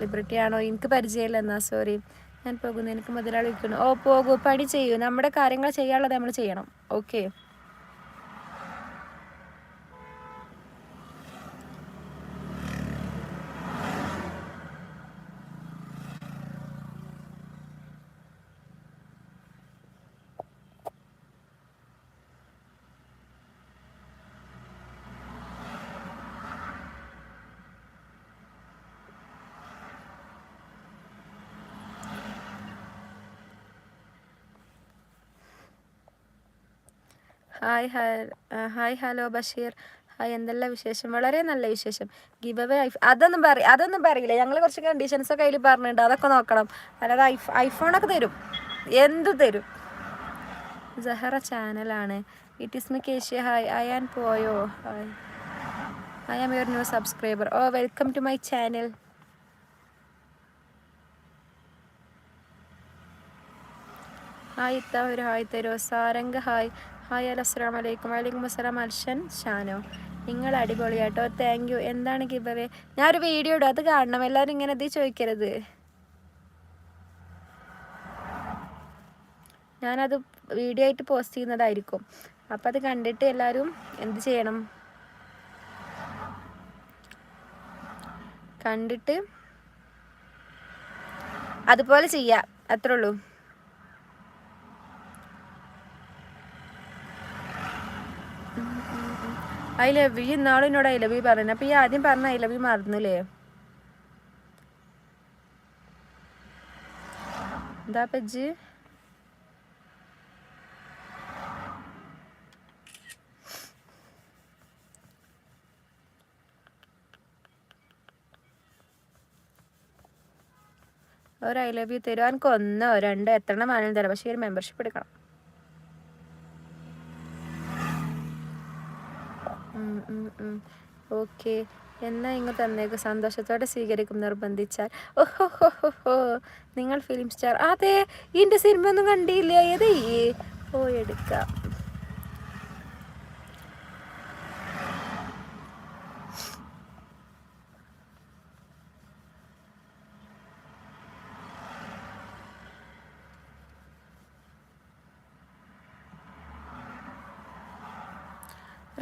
Celebrity ആണോ എനിക്ക് പരിചയമില്ല എന്നാ സോറി ഞാൻ പോകുന്നു എനിക്ക് മുതലാളി ഓ പോകൂ പണി ചെയ്യൂ. നമ്മുടെ കാര്യങ്ങൾ ചെയ്യാനുള്ളത് നമ്മൾ ചെയ്യണം. Okay hi hi hello Basheer. Hi എന്തല്ല വിശേഷം? വളരെ നല്ല വിശേഷം. ഗിവ് അവേ ഐഫ് അതൊന്നും പറ അതൊന്നും പറയില്ല. ഞങ്ങൾ കുറച്ച് കണ്ടീഷൻസ് ഒക്കെ അതിൽ പറഞ്ഞിട്ടുണ്ട്. അതൊക്കെ നോക്കണം. അല്ലാതെ ഐഫ് ഐഫോണൊക്കെ തരും. എന്ത് തരും? ജഹറ ചാനലാണ് ഇറ്റ് ഇസ് മി കേഷ്യ ഹായ് ഐ ആൻ പോയോ hi I am your new subscriber oh welcome to my channel hi ഇത്ത ഒരു ഹായ് തരോ? സാരംഗ് ഹായ് ഹായ് അല്ല അസ്സാം വലൈക്കും വലൈക്കും അസ്സലാം. അർഷൻ ഷാനോ. നിങ്ങൾ അടിപൊളിയാട്ടോ. താങ്ക് യു എന്താണ് ഗിബവേ ഞാനൊരു വീഡിയോ ഇടും. അത് കാണണം. എല്ലാവരും ഇങ്ങനെ ഇത് ചോദിക്കരുത്. ഞാനത് വീഡിയോ ആയിട്ട് പോസ്റ്റ് ചെയ്യുന്നതായിരിക്കും. അപ്പം അത് കണ്ടിട്ട് എല്ലാവരും എന്ത് ചെയ്യണം? കണ്ടിട്ട് അതുപോലെ ചെയ്യാം. അത്രേ ഉള്ളൂ. ഐ ലവ് യു ഇന്നാളും എന്നോട് ഐ ലവ് യു പറഞ്ഞു അപ്പൊ ഈ ആദ്യം പറഞ്ഞ ഐ ലവ് യു മറന്നില്ലേ? എന്താ പജ്ജ്? ഒരു ഐ ലവ് യു തരുവാൻ കൊന്നോ രണ്ടോ എത്ര എണ്ണം വേണമെങ്കിലും തരാം. പക്ഷേ ഒരു മെമ്പർഷിപ്പ് എടുക്കണം. ഓക്കെ. എന്നാ ഇങ്ങ് തന്നേക്ക്. സന്തോഷത്തോടെ സ്വീകരിക്കും നിർബന്ധിച്ചാൽ. ഓഹോ നിങ്ങൾ ഫിലിം സ്റ്റാർ അതെ ഇതിന്റെ സിനിമ ഒന്നും കണ്ടില്ല? ഏതേ ഓ എടുക്കാം.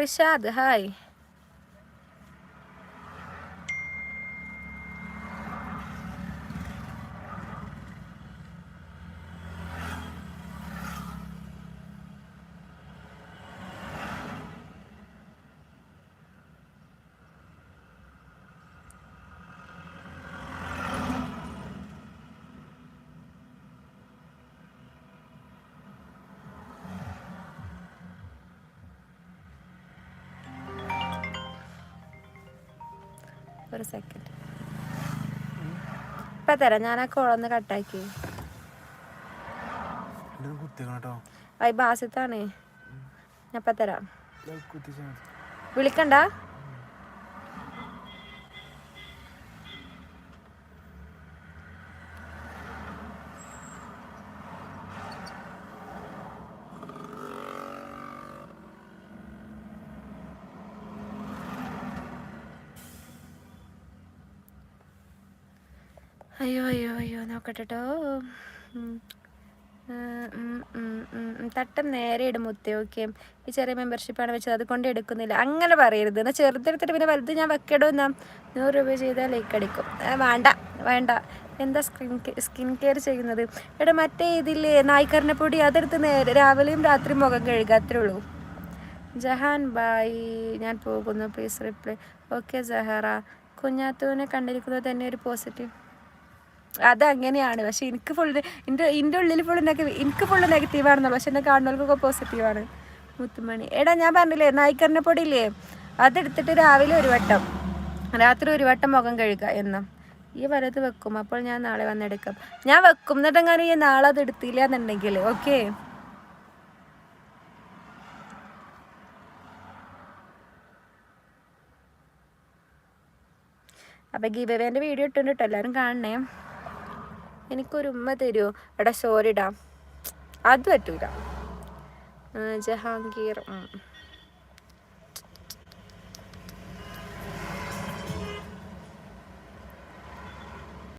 റിഷാദ് ഹായ് ഒരു സെക്കൻഡ് ഇപ്പൊ തരാം. ഞാൻ ആ കോളൊന്ന് കട്ടാക്കി ബാസിത്താണ് ഞാൻ ഇപ്പം തരാം. വിളിക്കണ്ട? അയ്യോ അയ്യോ അയ്യോ നോക്കട്ടെ കേട്ടോ തട്ടം നേരെ ഇടും മുത്തേ ഓക്കെ. ഈ ചെറിയ മെമ്പർഷിപ്പാണ് വെച്ചത്. അതുകൊണ്ട് എടുക്കുന്നില്ല. അങ്ങനെ പറയരുത്. എന്നാൽ ചെറുതെടുത്തിട്ട് പിന്നെ വലുത് ഞാൻ വെക്കടോ എന്നാ? നൂറ് രൂപ ചെയ്താൽ ലൈക്ക് അടിക്കും. വേണ്ട വേണ്ട. എന്താ സ്കിൻ സ്കിൻ കെയർ ചെയ്യുന്നത്? എടാ മറ്റേ ഇതില്ലേ? നായ്ക്കറിനെ പൊടി അതെടുത്ത് നേരെ രാവിലെയും രാത്രി മുഖം കഴുകുക. അത്രേ ഉള്ളൂ. ജഹാൻ ബായ് ഞാൻ പോകുന്നു. Please reply okay Jahara. കുഞ്ഞാത്തുവിനെ കണ്ടിരിക്കുന്നത് തന്നെ ഒരു പോസിറ്റീവ് അതങ്ങനെയാണ്. പക്ഷെ എനിക്ക് ഫുള്ള് എന്റെ എന്റെ ഉള്ളിൽ ഫുള്ള് നെഗറ്റീവ് എനിക്ക് ഫുള്ള് നെഗറ്റീവാണെന്നുള്ളു പക്ഷെ എന്നെ കാണുന്നവർക്കൊക്കെ പോസിറ്റീവാണ് മുത്തുമണി. എടാ ഞാൻ പറഞ്ഞില്ലേ നായ്ക്കറിനെ പൊടിയില്ലേ? അതെടുത്തിട്ട് രാവിലെ ഒരു വട്ടം രാത്രി ഒരു വട്ടം മുഖം കഴുകുക എന്നും. ഈ വലത് വെക്കും. അപ്പോൾ ഞാൻ നാളെ വന്നെടുക്കാം ഞാൻ വെക്കും. എന്നിട്ടെങ്ങാനും ഈ നാളെ അത് എടുത്തില്ല എന്നുണ്ടെങ്കിൽ ഓക്കെ? അപ്പം ഗീബേബേന്റെ വീഡിയോ ഇട്ടുണ്ട് കേട്ടോ എല്ലാവരും കാണണേ. എനിക്കൊരു ഉമ്മ തരുമോ എടാ സോറിടാ. അത് പറ്റൂല. ജഹാംഗീർ.